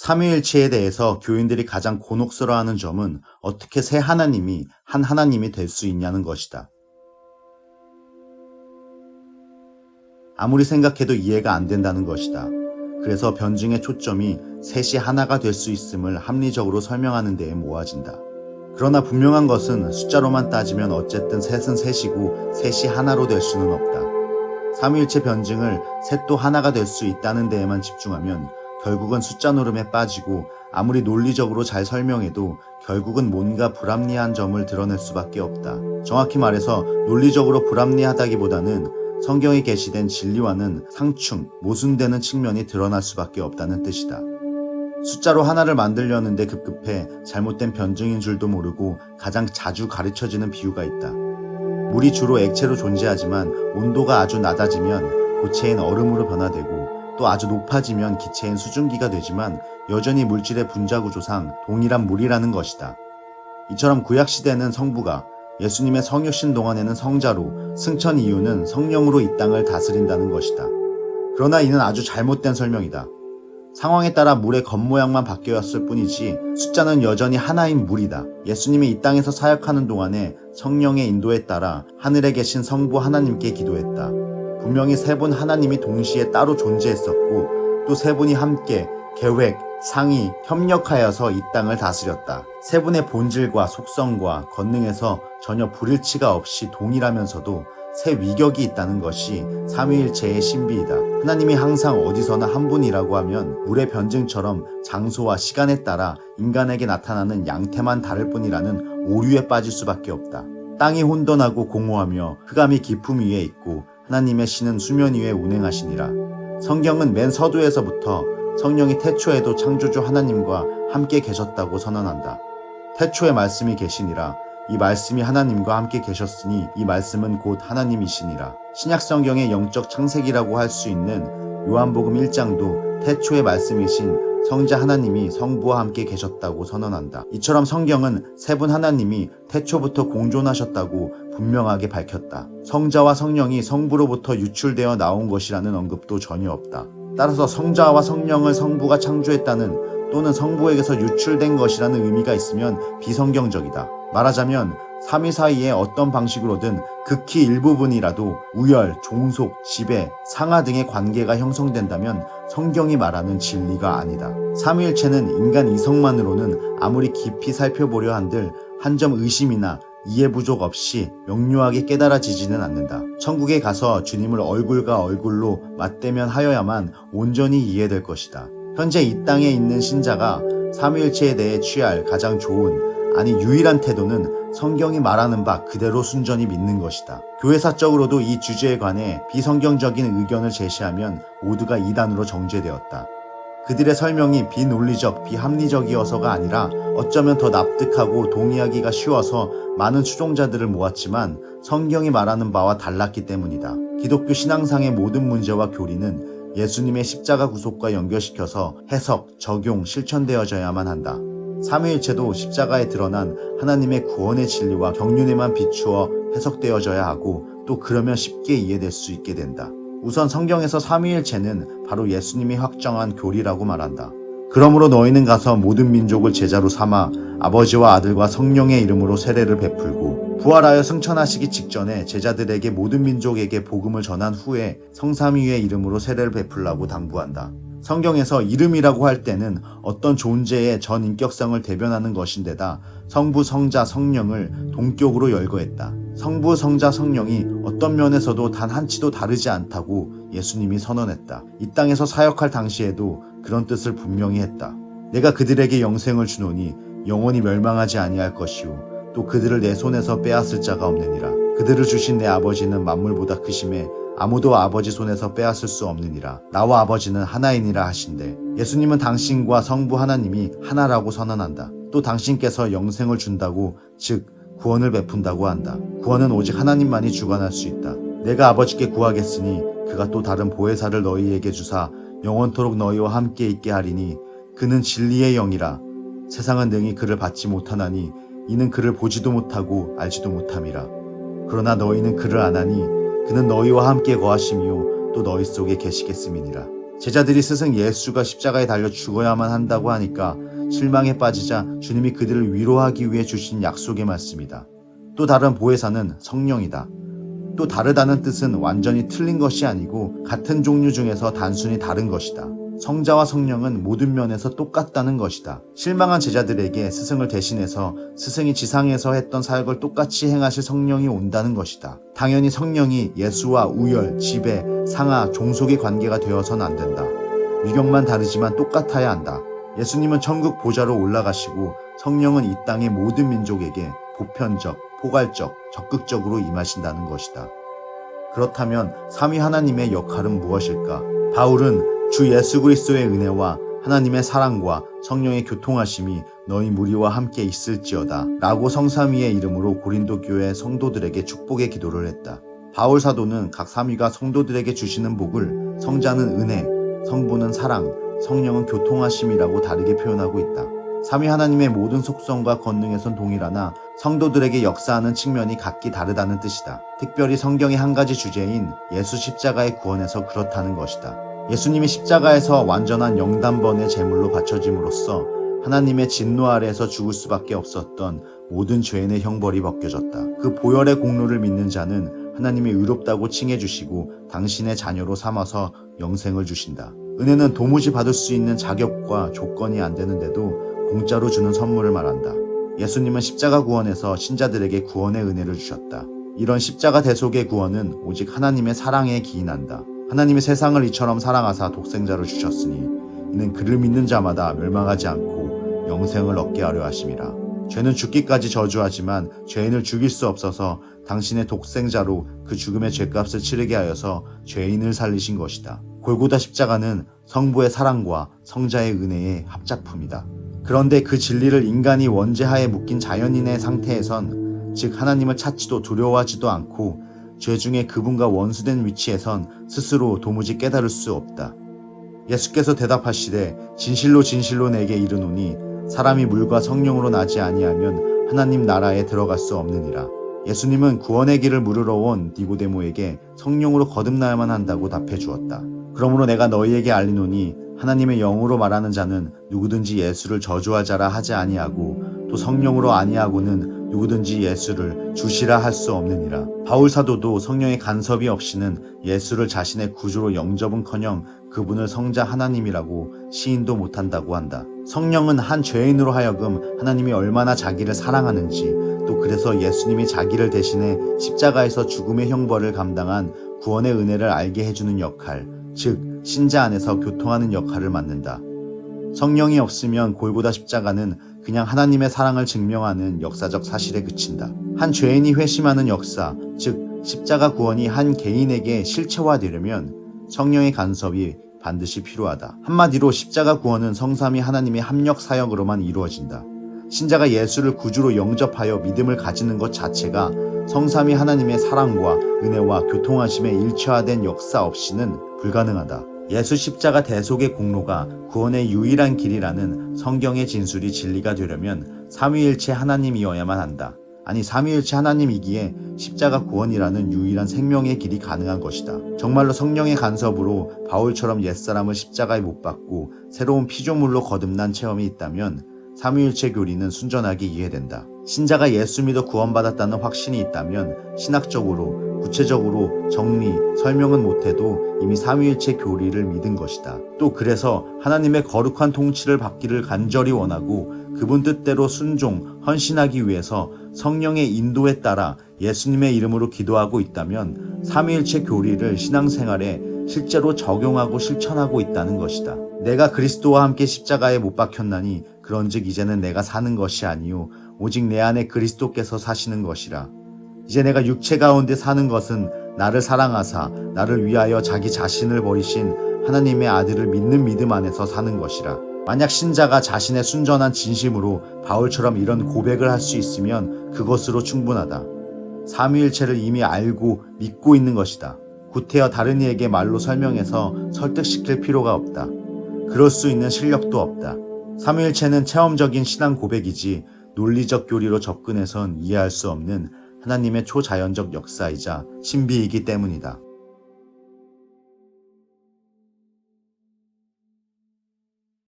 삼위일체에 대해서 교인들이 가장 곤혹스러워하는 점은 어떻게 새 하나님이 한 하나님이 될 수 있냐는 것이다. 아무리 생각해도 이해가 안 된다는 것이다. 그래서 변증의 초점이 셋이 하나가 될 수 있음을 합리적으로 설명하는 데에 모아진다. 그러나 분명한 것은 숫자로만 따지면 어쨌든 셋은 셋이고 셋이 하나로 될 수는 없다. 삼위일체 변증을 셋도 하나가 될 수 있다는 데에만 집중하면 결국은 숫자 노름에 빠지고 아무리 논리적으로 잘 설명해도 결국은 뭔가 불합리한 점을 드러낼 수밖에 없다. 정확히 말해서 논리적으로 불합리하다기보다는 성경에 게시된 진리와는 상충, 모순되는 측면이 드러날 수밖에 없다는 뜻이다. 숫자로 하나를 만들려는데 급급해 잘못된 변증인 줄도 모르고 가장 자주 가르쳐지는 비유가 있다. 물이 주로 액체로 존재하지만 온도가 아주 낮아지면 고체인 얼음으로 변화되고 또 아주 높아지면 기체인 수증기가 되지만 여전히 물질의 분자 구조상 동일한 물이라는 것이다. 이처럼 구약시대는 성부가 예수님의 성육신 동안에는 성자로 승천 이유는 성령으로 이 땅을 다스린다는 것이다. 그러나 이는 아주 잘못된 설명이다. 상황에 따라 물의 겉모양만 바뀌었을 뿐이지 숫자는 여전히 하나인 물이다. 예수님이 이 땅에서 사역하는 동안에 성령의 인도에 따라 하늘에 계신 성부 하나님께 기도했다. 분명히 세 분 하나님이 동시에 따로 존재했었고 또 세 분이 함께 계획, 상의, 협력하여서 이 땅을 다스렸다. 세 분의 본질과 속성과 권능에서 전혀 불일치가 없이 동일하면서도 새 위격이 있다는 것이 삼위일체의 신비이다. 하나님이 항상 어디서나 한 분이라고 하면 물의 변증처럼 장소와 시간에 따라 인간에게 나타나는 양태만 다를 뿐이라는 오류에 빠질 수밖에 없다. 땅이 혼돈하고 공허하며 흑암이 깊음 위에 있고 하나님의 신은 수면 위에 운행하시니라. 성경은 맨 서두에서부터 성령이 태초에도 창조주 하나님과 함께 계셨다고 선언한다. 태초에 말씀이 계시니라. 이 말씀이 하나님과 함께 계셨으니 이 말씀은 곧 하나님이시니라. 신약 성경의 영적 창세기라고 할 수 있는 요한복음 1장도 태초의 말씀이신 성자 하나님이 성부와 함께 계셨다고 선언한다. 이처럼 성경은 세 분 하나님이 태초부터 공존하셨다고 분명하게 밝혔다. 성자와 성령이 성부로부터 유출되어 나온 것이라는 언급도 전혀 없다. 따라서 성자와 성령을 성부가 창조했다는 또는 성부에게서 유출된 것이라는 의미가 있으면 비성경적이다. 말하자면 삼위 사이에 어떤 방식으로든 극히 일부분이라도 우열, 종속, 지배, 상하 등의 관계가 형성된다면 성경이 말하는 진리가 아니다. 삼위일체는 인간 이성만으로는 아무리 깊이 살펴보려 한들 한 점 의심이나 이해 부족 없이 명료하게 깨달아지지는 않는다. 천국에 가서 주님을 얼굴과 얼굴로 맞대면 하여야만 온전히 이해될 것이다. 현재 이 땅에 있는 신자가 삼위일체에 대해 취할 가장 좋은 아니 유일한 태도는 성경이 말하는 바 그대로 순전히 믿는 것이다. 교회사적으로도 이 주제에 관해 비성경적인 의견을 제시하면 모두가 이단으로 정죄되었다. 그들의 설명이 비논리적, 비합리적이어서가 아니라 어쩌면 더 납득하고 동의하기가 쉬워서 많은 추종자들을 모았지만 성경이 말하는 바와 달랐기 때문이다. 기독교 신앙상의 모든 문제와 교리는 예수님의 십자가 구속과 연결시켜서 해석, 적용, 실천되어져야만 한다. 삼위일체도 십자가에 드러난 하나님의 구원의 진리와 경륜에만 비추어 해석되어져야 하고 또 그러면 쉽게 이해될 수 있게 된다. 우선 성경에서 삼위일체는 바로 예수님이 확정한 교리라고 말한다. 그러므로 너희는 가서 모든 민족을 제자로 삼아 아버지와 아들과 성령의 이름으로 세례를 베풀고 부활하여 승천하시기 직전에 제자들에게 모든 민족에게 복음을 전한 후에 성삼위의 이름으로 세례를 베풀라고 당부한다. 성경에서 이름이라고 할 때는 어떤 존재의 전 인격성을 대변하는 것인데다 성부, 성자, 성령을 동격으로 열거했다. 성부, 성자, 성령이 어떤 면에서도 단 한치도 다르지 않다고 예수님이 선언했다. 이 땅에서 사역할 당시에도 그런 뜻을 분명히 했다. 내가 그들에게 영생을 주노니 영원히 멸망하지 아니할 것이요 또 그들을 내 손에서 빼앗을 자가 없느니라. 그들을 주신 내 아버지는 만물보다 크심에 아무도 아버지 손에서 빼앗을 수 없느니라. 나와 아버지는 하나이니라 하신대. 예수님은 당신과 성부 하나님이 하나라고 선언한다. 또 당신께서 영생을 준다고, 즉, 구원을 베푼다고 한다. 구원은 오직 하나님만이 주관할 수 있다. 내가 아버지께 구하겠으니 그가 또 다른 보혜사를 너희에게 주사 영원토록 너희와 함께 있게 하리니 그는 진리의 영이라. 세상은 능히 그를 받지 못하나니 이는 그를 보지도 못하고 알지도 못함이라. 그러나 너희는 그를 아나니 그는 너희와 함께 거하심이요 또 너희 속에 계시겠음이니라. 제자들이 스승 예수가 십자가에 달려 죽어야만 한다고 하니까 실망에 빠지자 주님이 그들을 위로하기 위해 주신 약속의 말씀이다. 또 다른 보혜사는 성령이다. 또 다르다는 뜻은 완전히 틀린 것이 아니고 같은 종류 중에서 단순히 다른 것이다. 성자와 성령은 모든 면에서 똑같다는 것이다. 실망한 제자들에게 스승을 대신해서 스승이 지상에서 했던 사역을 똑같이 행하실 성령이 온다는 것이다. 당연히 성령이 예수와 우열, 지배, 상하, 종속의 관계가 되어선 안 된다. 위경만 다르지만 똑같아야 한다. 예수님은 천국 보좌로 올라가시고 성령은 이 땅의 모든 민족에게 보편적, 포괄적, 적극적으로 임하신다는 것이다. 그렇다면 삼위 하나님의 역할은 무엇일까? 바울은 주 예수 그리스도의 은혜와 하나님의 사랑과 성령의 교통하심이 너희 무리와 함께 있을지어다 라고 성삼위의 이름으로 고린도 교회 성도들에게 축복의 기도를 했다. 바울 사도는 각 삼위가 성도들에게 주시는 복을 성자는 은혜, 성부는 사랑, 성령은 교통하심이라고 다르게 표현하고 있다. 삼위 하나님의 모든 속성과 권능에선 동일하나 성도들에게 역사하는 측면이 각기 다르다는 뜻이다. 특별히 성경의 한 가지 주제인 예수 십자가의 구원에서 그렇다는 것이다. 예수님이 십자가에서 완전한 영단번의 제물로 바쳐짐으로써 하나님의 진노 아래에서 죽을 수밖에 없었던 모든 죄인의 형벌이 벗겨졌다. 그 보혈의 공로를 믿는 자는 하나님이 의롭다고 칭해 주시고 당신의 자녀로 삼아서 영생을 주신다. 은혜는 도무지 받을 수 있는 자격과 조건이 안 되는데도 공짜로 주는 선물을 말한다. 예수님은 십자가 구원에서 신자들에게 구원의 은혜를 주셨다. 이런 십자가 대속의 구원은 오직 하나님의 사랑에 기인한다. 하나님의 세상을 이처럼 사랑하사 독생자를 주셨으니 이는 그를 믿는 자마다 멸망하지 않고 영생을 얻게 하려 하심이라. 죄는 죽기까지 저주하지만 죄인을 죽일 수 없어서 당신의 독생자로 그 죽음의 죄값을 치르게 하여서 죄인을 살리신 것이다. 골고다 십자가는 성부의 사랑과 성자의 은혜의 합작품이다. 그런데 그 진리를 인간이 원죄하에 묶인 자연인의 상태에선 즉 하나님을 찾지도 두려워하지도 않고 죄 중에 그분과 원수된 위치에선 스스로 도무지 깨달을 수 없다. 예수께서 대답하시되 진실로 진실로 내게 이르노니 사람이 물과 성령으로 나지 아니하면 하나님 나라에 들어갈 수 없느니라. 예수님은 구원의 길을 물으러 온 니고데모에게 성령으로 거듭나야만 한다고 답해 주었다. 그러므로 내가 너희에게 알리노니 하나님의 영으로 말하는 자는 누구든지 예수를 저주할 자라 하지 아니하고 또 성령으로 아니하고는 누구든지 예수를 주시라 할 수 없느니라. 바울 사도도 성령의 간섭이 없이는 예수를 자신의 구주로 영접은커녕 그분을 성자 하나님이라고 시인도 못한다고 한다. 성령은 한 죄인으로 하여금 하나님이 얼마나 자기를 사랑하는지 또 그래서 예수님이 자기를 대신해 십자가에서 죽음의 형벌을 감당한 구원의 은혜를 알게 해주는 역할, 즉 신자 안에서 교통하는 역할을 맡는다. 성령이 없으면 골고다 십자가는 그냥 하나님의 사랑을 증명하는 역사적 사실에 그친다. 한 죄인이 회심하는 역사, 즉 십자가 구원이 한 개인에게 실체화되려면 성령의 간섭이 반드시 필요하다. 한마디로 십자가 구원은 성삼이 하나님의 합력 사역으로만 이루어진다. 신자가 예수를 구주로 영접하여 믿음을 가지는 것 자체가 성삼이 하나님의 사랑과 은혜와 교통하심에 일체화된 역사 없이는 불가능하다. 예수 십자가 대속의 공로가 구원의 유일한 길이라는 성경의 진술이 진리가 되려면 삼위일체 하나님이어야만 한다. 아니 삼위일체 하나님이기에 십자가 구원이라는 유일한 생명의 길이 가능한 것이다. 정말로 성령의 간섭으로 바울처럼 옛사람을 십자가에 못 박고 새로운 피조물로 거듭난 체험이 있다면 삼위일체 교리는 순전하게 이해된다. 신자가 예수 믿어 구원받았다는 확신이 있다면 신학적으로 구체적으로 정리, 설명은 못해도 이미 삼위일체 교리를 믿은 것이다. 또 그래서 하나님의 거룩한 통치를 받기를 간절히 원하고 그분 뜻대로 순종, 헌신하기 위해서 성령의 인도에 따라 예수님의 이름으로 기도하고 있다면 삼위일체 교리를 신앙생활에 실제로 적용하고 실천하고 있다는 것이다. 내가 그리스도와 함께 십자가에 못 박혔나니 그런즉 이제는 내가 사는 것이 아니요 오직 내 안에 그리스도께서 사시는 것이라. 이제 내가 육체 가운데 사는 것은 나를 사랑하사 나를 위하여 자기 자신을 버리신 하나님의 아들을 믿는 믿음 안에서 사는 것이라. 만약 신자가 자신의 순전한 진심으로 바울처럼 이런 고백을 할 수 있으면 그것으로 충분하다. 삼위일체를 이미 알고 믿고 있는 것이다. 구태여 다른 이에게 말로 설명해서 설득시킬 필요가 없다. 그럴 수 있는 실력도 없다. 삼위일체는 체험적인 신앙 고백이지 논리적 교리로 접근해선 이해할 수 없는 하나님의 초자연적 역사이자 신비이기 때문이다.